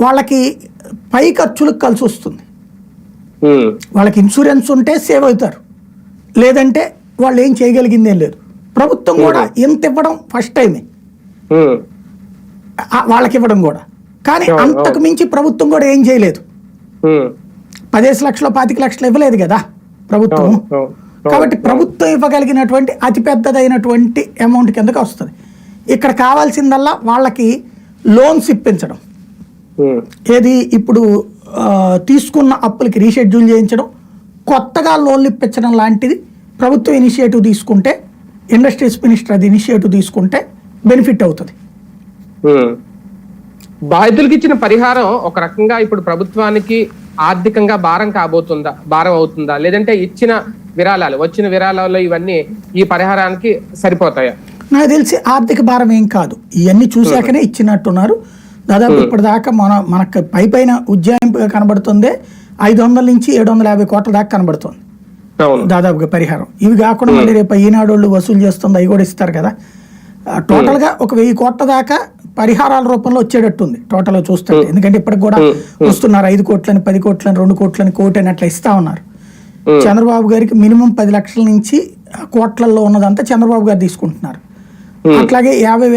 వాళ్ళకి పై ఖర్చులకు కలిసి వస్తుంది. వాళ్ళకి ఇన్సూరెన్స్ ఉంటే సేవ్ అవుతారు. లేదంటే వాళ్ళు ఏం చేయగలిగిందేం లేదు. ప్రభుత్వం కూడా ఎంత ఇవ్వడం ఫస్ట్ టైమే వాళ్ళకి ఇవ్వడం కూడా. కానీ అంతకు మించి ప్రభుత్వం కూడా ఏం చేయలేదు. పదిహేను లక్షలు పాతిక లక్షలు ఇవ్వలేదు కదా ప్రభుత్వం. కాబట్టి. ప్రభుత్వం ఇవ్వగలిగినటువంటి అతిపెద్దదైనటువంటి అమౌంట్ కిందకు వస్తుంది. ఇక్కడ కావాల్సిందల్లా వాళ్ళకి లోన్స్ ఇప్పించడం. ఏది ఇప్పుడు తీసుకున్న అప్పులకి రీషెడ్యూల్ చేయించడం కొత్తగా లోన్లు ఇప్పించడం లాంటిది ప్రభుత్వం ఇనిషియేటివ్ తీసుకుంటే ఇండస్ట్రీస్ మినిస్టర్ అది ఇనిషియేటివ్ తీసుకుంటే బెనిఫిట్ అవుతుంది. బాధితులకు ఇచ్చిన పరిహారం ఒక రకంగా ఇప్పుడు ప్రభుత్వానికి ఆర్థికంగా భారం కాబోతుందా భారం అవుతుందా? లేదంటే ఇచ్చిన విరాళాలు వచ్చిన విరాళాలు ఇవన్నీ ఈ పరిహారానికి సరిపోతాయా? నాకు తెలిసి ఆర్థిక భారం ఏం కాదు. ఇవన్నీ చూశాకనే ఇచ్చినట్టున్నారు. దాదాపు ఇప్పటిదాకా మన మనకు పై పైన ఉజ్జాయింపుగా కనబడుతుంది ఐదు వందల నుంచి ఏడు వందల యాభై కోట్ల దాకా కనబడుతుంది. దాదాపుగా పరిహారం. ఇవి కాకుండా మళ్ళీ రేపు ఈనాడు వాళ్ళు వసూలు చేస్తుంది అవి కూడా ఇస్తారు కదా. ఆ, టోటల్గా ఒక వెయ్యి కోట్ల దాకా పరిహారాల రూపంలో వచ్చేటట్టుంది టోటల్గా చూస్తుంటే ఎందుకంటే ఇప్పటికి కూడా వస్తున్నారు ఐదు కోట్లని పది కోట్లని రెండు కోట్లని కోటి అని అట్లా ఇస్తా ఉన్నారు. చంద్రబాబు గారికి మినిమం పది లక్షల నుంచి కోట్లలో ఉన్నదంతా చంద్రబాబు గారు తీసుకుంటున్నారు. అట్లాగే యాభై వేల